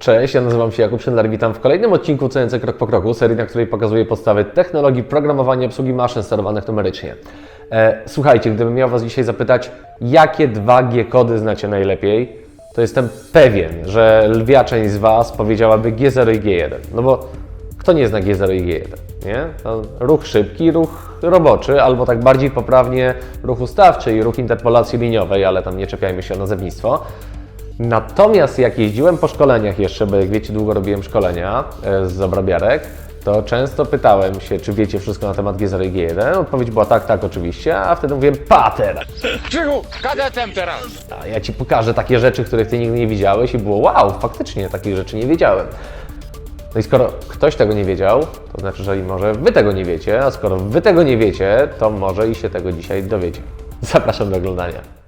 Cześć, ja nazywam się Jakub Szendler, witam w kolejnym odcinku CNC Krok po Kroku, serii, na której pokazuję podstawy technologii programowania i obsługi maszyn sterowanych numerycznie. E, słuchajcie, gdybym miał Was dzisiaj zapytać, jakie 2G kody znacie najlepiej, to jestem pewien, że lwia część z Was powiedziałaby G0 i G1. No bo kto nie zna G0 i G1, nie? To ruch szybki, ruch roboczy, albo tak bardziej poprawnie ruch ustawczy i ruch interpolacji liniowej, ale tam nie czepiajmy się o nazewnictwo. Natomiast jak jeździłem po szkoleniach jeszcze, bo jak wiecie, długo robiłem szkolenia e, z obrabiarek, to często pytałem się, czy wiecie wszystko na temat G0 i G1. Odpowiedź była tak, tak, oczywiście, a wtedy mówiłem, pater, Krzychu, kadetem teraz! a ja Ci pokażę takie rzeczy, których Ty nigdy nie widziałeś i było wow, faktycznie takich rzeczy nie wiedziałem. No i skoro ktoś tego nie wiedział, to znaczy, że i może Wy tego nie wiecie, a skoro Wy tego nie wiecie, to może i się tego dzisiaj dowiecie. Zapraszam do oglądania.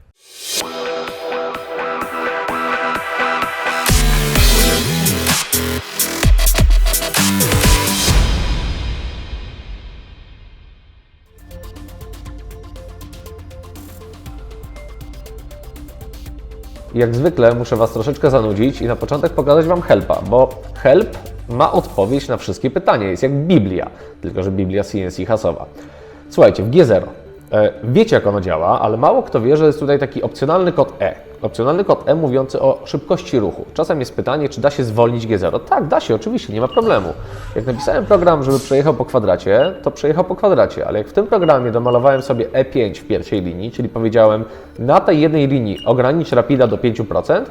Jak zwykle muszę Was troszeczkę zanudzić i na początek pokazać Wam helpa, bo help ma odpowiedź na wszystkie pytania. Jest jak Biblia, tylko że Biblia CNC hasowa. Słuchajcie, w G0 e, wiecie jak ono działa, ale mało kto wie, że jest tutaj taki opcjonalny kod E. Opcjonalny kod E mówiący o szybkości ruchu. Czasem jest pytanie, czy da się zwolnić G0. Tak, da się, oczywiście, nie ma problemu. Jak napisałem program, żeby przejechał po kwadracie, to przejechał po kwadracie, ale jak w tym programie domalowałem sobie E5 w pierwszej linii, czyli powiedziałem na tej jednej linii ogranicz rapida do 5%,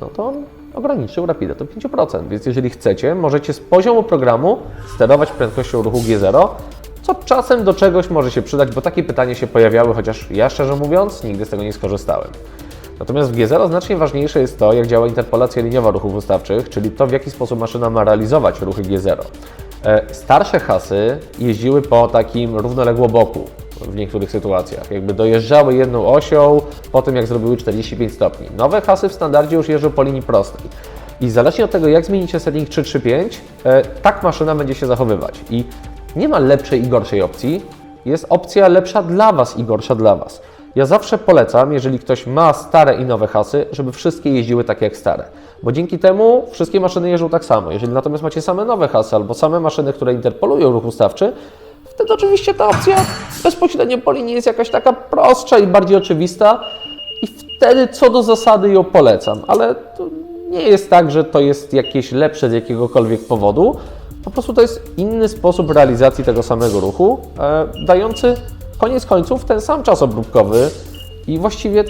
no to on ograniczył rapida do 5%. Więc jeżeli chcecie, możecie z poziomu programu sterować prędkością ruchu G0, co czasem do czegoś może się przydać, bo takie pytania się pojawiały, chociaż ja szczerze mówiąc nigdy z tego nie skorzystałem. Natomiast w G0 znacznie ważniejsze jest to, jak działa interpolacja liniowa ruchów ustawczych, czyli to, w jaki sposób maszyna ma realizować ruchy G0. E, Starsze hasy jeździły po takim równoległoboku w niektórych sytuacjach. Jakby dojeżdżały jedną osią po tym, jak zrobiły 45 stopni. Nowe hasy w standardzie już jeżdżą po linii prostej. I zależnie od tego, jak zmienicie setting 335, e, tak maszyna będzie się zachowywać. I nie ma lepszej i gorszej opcji. Jest opcja lepsza dla Was i gorsza dla Was. Ja zawsze polecam, jeżeli ktoś ma stare i nowe hasy, żeby wszystkie jeździły tak jak stare. Bo dzięki temu wszystkie maszyny jeżdżą tak samo. Jeżeli natomiast macie same nowe hasy albo same maszyny, które interpolują ruch ustawczy, wtedy oczywiście ta opcja bezpośrednio po linii jest jakaś taka prostsza i bardziej oczywista i wtedy co do zasady ją polecam, ale to nie jest tak, że to jest jakieś lepsze z jakiegokolwiek powodu. Po prostu to jest inny sposób realizacji tego samego ruchu, e, dający koniec końców ten sam czas obróbkowy i właściwie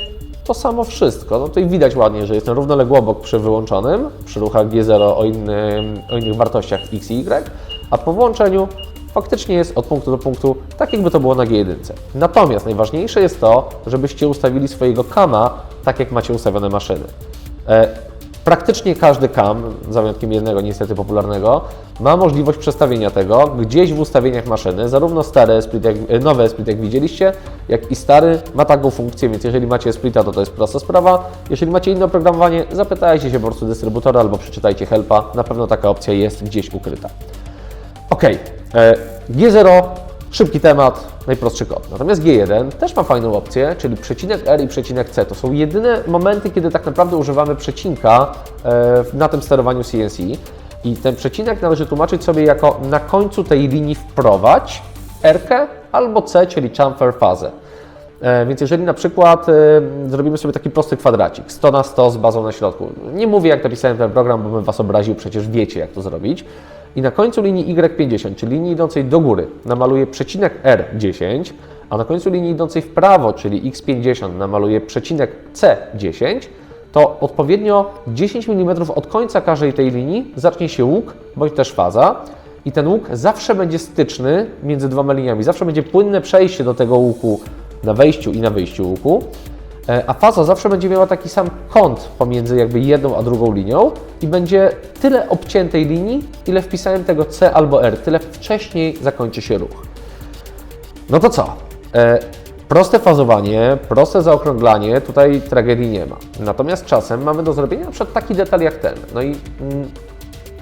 to samo wszystko. No tutaj widać ładnie, że jest ten równoległobok przy wyłączonym, przy ruchach G0 o, innym, o innych wartościach X i Y, a po włączeniu faktycznie jest od punktu do punktu tak, jakby to było na G1. Natomiast najważniejsze jest to, żebyście ustawili swojego kama tak, jak macie ustawione maszyny. Praktycznie każdy CAM, za wyjątkiem jednego niestety popularnego, ma możliwość przestawienia tego gdzieś w ustawieniach maszyny. Zarówno stare split, jak, e, nowe split, jak widzieliście, jak i stary ma taką funkcję, więc jeżeli macie splita, to to jest prosta sprawa. Jeżeli macie inne oprogramowanie, zapytajcie się po prostu dystrybutora albo przeczytajcie helpa. Na pewno taka opcja jest gdzieś ukryta. Ok, e, G0, szybki temat, najprostszy kod. Natomiast G1 też ma fajną opcję, czyli przecinek R i przecinek C. To są jedyne momenty, kiedy tak naprawdę używamy przecinka e, na tym sterowaniu CNC. I ten przecinek należy tłumaczyć sobie jako na końcu tej linii wprowadź R albo C, czyli chamfer fazę. E, Więc jeżeli na przykład e, zrobimy sobie taki prosty kwadracik, 100 na 100 z bazą na środku. Nie mówię jak napisałem ten program, bo bym Was obraził, przecież wiecie jak to zrobić. I na końcu linii Y50, czyli linii idącej do góry, namaluję przecinek R10, a na końcu linii idącej w prawo, czyli X50, namaluję przecinek C10, to odpowiednio 10 mm od końca każdej tej linii zacznie się łuk bądź też faza. I ten łuk zawsze będzie styczny między dwoma liniami, zawsze będzie płynne przejście do tego łuku na wejściu i na wyjściu łuku. E, A faza zawsze będzie miała taki sam kąt pomiędzy jakby jedną a drugą linią i będzie tyle obciętej linii, ile wpisałem tego C albo R, tyle wcześniej zakończy się ruch. No to co? E, proste fazowanie, proste zaokrąglanie, tutaj tragedii nie ma. Natomiast czasem mamy do zrobienia na przykład taki detal jak ten. No i mm,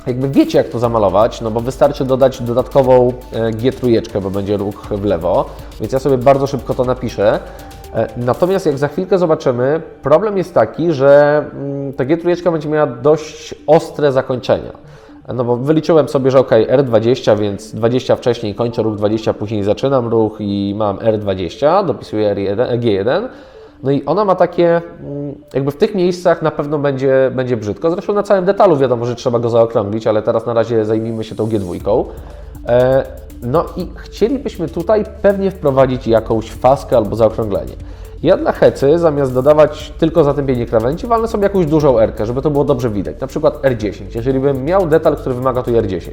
jakby wiecie jak to zamalować, no bo wystarczy dodać dodatkową e, G3, bo będzie ruch w lewo, więc ja sobie bardzo szybko to napiszę. E, Natomiast jak za chwilkę zobaczymy, problem jest taki, że mm, ta G3 będzie miała dość ostre zakończenia. No bo wyliczyłem sobie, że ok, R20, więc 20 wcześniej kończę ruch 20, później zaczynam ruch i mam R20, dopisuję R1, G1. No i ona ma takie, mm, jakby w tych miejscach na pewno będzie, będzie brzydko. Zresztą na całym detalu wiadomo, że trzeba go zaokrąglić, ale teraz na razie zajmijmy się tą G2. No i chcielibyśmy tutaj pewnie wprowadzić jakąś faskę albo zaokrąglenie. Ja hecy, zamiast dodawać tylko zatępienie krawędzi, walnę sobie jakąś dużą R, żeby to było dobrze widać. Na przykład R10. Jeżeli bym miał detal, który wymaga tu R10,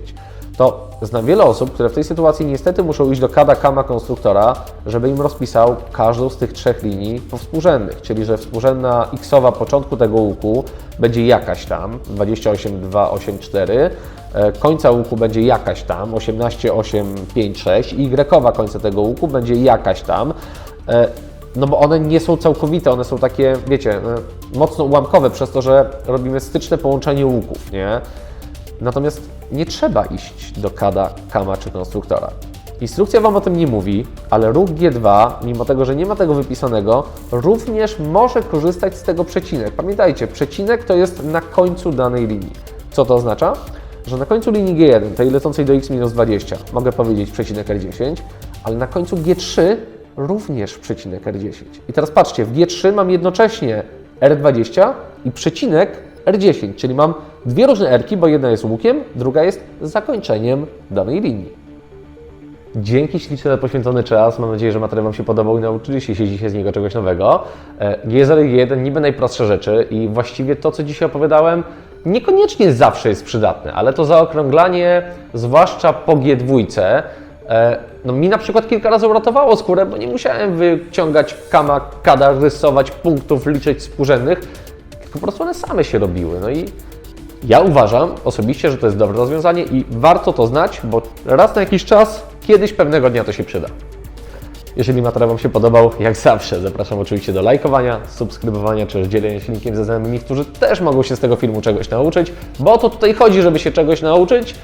to znam wiele osób, które w tej sytuacji niestety muszą iść do kada kama konstruktora, żeby im rozpisał każdą z tych trzech linii powspółrzędnych. Czyli, że współrzędna xowa początku tego łuku będzie jakaś tam, 28, 2, 8, 4, e, końca łuku będzie jakaś tam, 18, 8, 5, 6 i y końca tego łuku będzie jakaś tam. E, no bo one nie są całkowite, one są takie, wiecie, e, mocno ułamkowe przez to, że robimy styczne połączenie łuków, nie? Natomiast nie trzeba iść do kada, kama czy konstruktora. Instrukcja Wam o tym nie mówi, ale ruch G2, mimo tego, że nie ma tego wypisanego, również może korzystać z tego przecinek. Pamiętajcie, przecinek to jest na końcu danej linii. Co to oznacza? Że na końcu linii G1, tej lecącej do x-20, mogę powiedzieć przecinek R10, ale na końcu G3 również przecinek R10. I teraz patrzcie, w G3 mam jednocześnie R20 i przecinek R10, czyli mam dwie różne erki, bo jedna jest łukiem, druga jest zakończeniem danej linii. Dzięki ślicznie za poświęcony czas. Mam nadzieję, że materiał Wam się podobał i nauczyliście się dzisiaj z niego czegoś nowego. E, G0 i G1 niby najprostsze rzeczy i właściwie to, co dzisiaj opowiadałem, niekoniecznie zawsze jest przydatne, ale to zaokrąglanie, zwłaszcza po G2, e, no mi na przykład kilka razy uratowało skórę, bo nie musiałem wyciągać kama, kada, rysować punktów, liczyć współrzędnych, po prostu one same się robiły. No i ja uważam osobiście, że to jest dobre rozwiązanie i warto to znać, bo raz na jakiś czas, kiedyś pewnego dnia to się przyda. Jeżeli materiał Wam się podobał, jak zawsze zapraszam oczywiście do lajkowania, subskrybowania czy dzielenia się linkiem ze znajomymi, którzy też mogą się z tego filmu czegoś nauczyć, bo o to tutaj chodzi, żeby się czegoś nauczyć.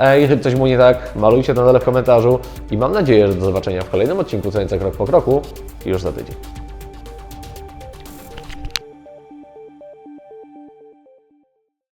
E, Jeżeli coś było nie tak, malujcie na dole w komentarzu i mam nadzieję, że do zobaczenia w kolejnym odcinku Cenice Krok po Kroku już za tydzień.